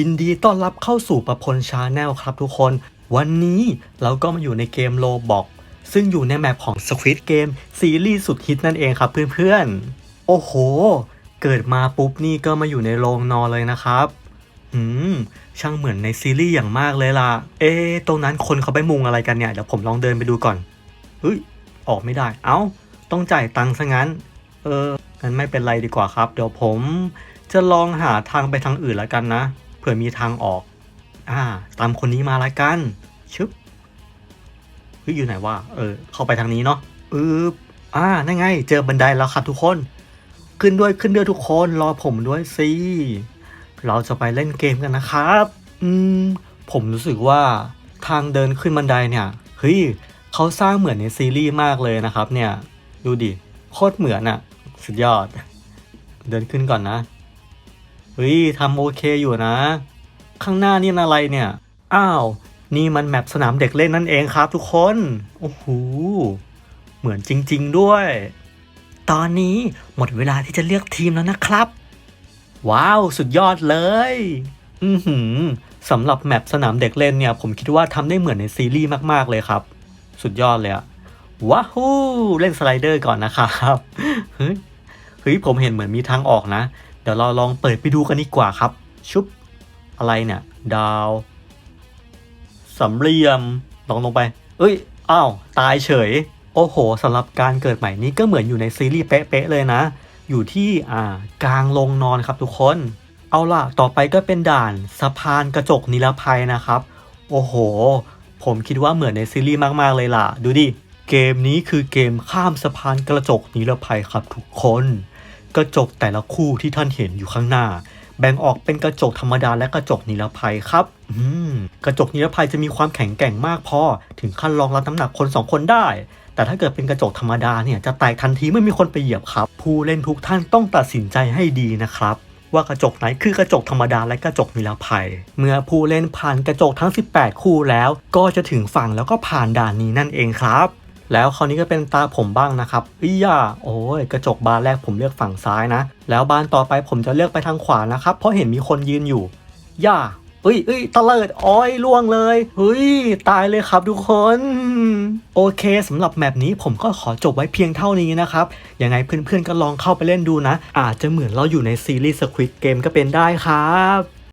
ยินดีต้อนรับเข้าสู่ประพลชาแนลครับทุกคน วันนี้เราก็มาอยู่ในเกมโลบอกซึ่งอยู่ในแมปของ Squid Game ซีรีส์สุดฮิตนั่นเองครับเพื่อนๆ โอ้โห เกิดมาปุ๊บนี่ก็มาอยู่ในโรงนอนเลยนะครับอืมช่างเหมือนในซีรีส์อย่างมากเลยล่ะ เอ๊ตรงนั้นคนเขาไปมุงอะไรกันเนี่ย เดี๋ยวผมลองเดินไปดูก่อนเฮ้ยออกไม่ได้ เอ้า ต้องจ่ายตังค์ซะงั้น เอองั้นไม่เป็นไรดีกว่าครับ เดี๋ยวผมจะลองหาทางไปทางอื่นแล้วกันนะ ผื่อมีทางออก อ่า ตามคนนี้มาละกัน ชึบเฮ้ยอยู่ไหนวะ เออ เข้าไปทางนี้เนาะอืออ่า นั่นไง เจอบันไดแล้วครับทุกคน ขึ้นด้วย ขึ้นด้วยทุกคน รอผมด้วยสิ เราจะไปเล่นเกมกันนะครับ อืม ผมรู้สึกว่าทางเดินขึ้นบันไดเนี่ย เฮ้ย เขาสร้างเหมือนในซีรีส์มากเลยนะครับ เนี่ย ดูดิ โคตรเหมือนอะสุดยอด เดินขึ้นก่อนนะ เฮ้ยทำโอเคอยู่นะ ข้างหน้านี่อะไรเนี่ย อ้าว นี่มันแมปสนามเด็กเล่นนั่นเองครับทุกคน โอ้โห เหมือนจริง ๆด้วย ตอนนี้หมดเวลาที่จะเลือกทีมแล้วนะครับ ว้าว สุดยอดเลย อือหือสำหรับแมปสนามเด็กเล่นเนี่ย ผมคิดว่าทำได้เหมือนในซีรีส์มากๆเลยครับ สุดยอดเลยอะว้าวฮู้เล่นสไลเดอร์ก่อนนะครับ เฮ้ยเฮ้ยผมเห็นเหมือนมีทางออกนะ ดี๋ยวเราลองเปิดไปดูกันดีกว่าครับ ชุบอะไรเนี่ย ดาวสามเหลี่ยมลองลงไป เอ้ย อ้าว ตายเฉย โอ้โหสำหรับการเกิดใหม่นี้ก็เหมือนอยู่ในซีรีส์เป๊ะๆเลยนะ อยู่ที่อ่ากลางโรงนอนครับทุกคน เอาล่ะ ต่อไปก็เป็นด่านสะพานกระจกนิรภัยนะครับ โอ้โห ผมคิดว่าเหมือนในซีรีส์มากๆเลยล่ะ ดูดิ เกมนี้คือเกมข้ามสะพานกระจกนิรภัยครับทุกคน กระจกแต่ละคู่ที่ท่านเห็นอยู่ข้างหน้า แบ่งออกเป็นกระจกธรรมดาและกระจกนิรภัยครับอืมกระจกนิรภัยจะมีความแข็งแกร่งมากพอ ถึงขั้นรองรับน้ำหนักคนสองคนได้ แต่ถ้าเกิดเป็นกระจกธรรมดาเนี่ยจะแตกทันทีเมื่อมีคนไปเหยียบครับ ผู้เล่นทุกท่านต้องตัดสินใจให้ดีนะครับว่ากระจกไหนคือกระจกธรรมดาและกระจกนิรภัย เมื่อผู้เล่นผ่านกระจกทั้ง 18 คู่แล้ว ก็จะถึงฝั่งแล้วก็ผ่านด่านนี้นั่นเองครับ แล้วคราวนี้ก็เป็นตาผมบ้างนะครับอีย่าโอ้ยกระจกบานแรกผมเลือกฝั่งซ้ายนะ แล้วบานต่อไปผมจะเลือกไปทางขวานะครับ เพราะเห็นมีคนยืนอยู่ย่าเอ้ยเอ้ยตะเลิดอ้อยล่วงเลยเฮ้ยตายเลยครับทุกคน โอเคสำหรับแมปนี้ผมก็ขอจบไว้เพียงเท่านี้นะครับ ยังไงเพื่อนๆก็ลองเข้าไปเล่นดูนะ อาจจะเหมือนเราอยู่ในซีรีส์ Squid Game ก็เป็นได้ครับ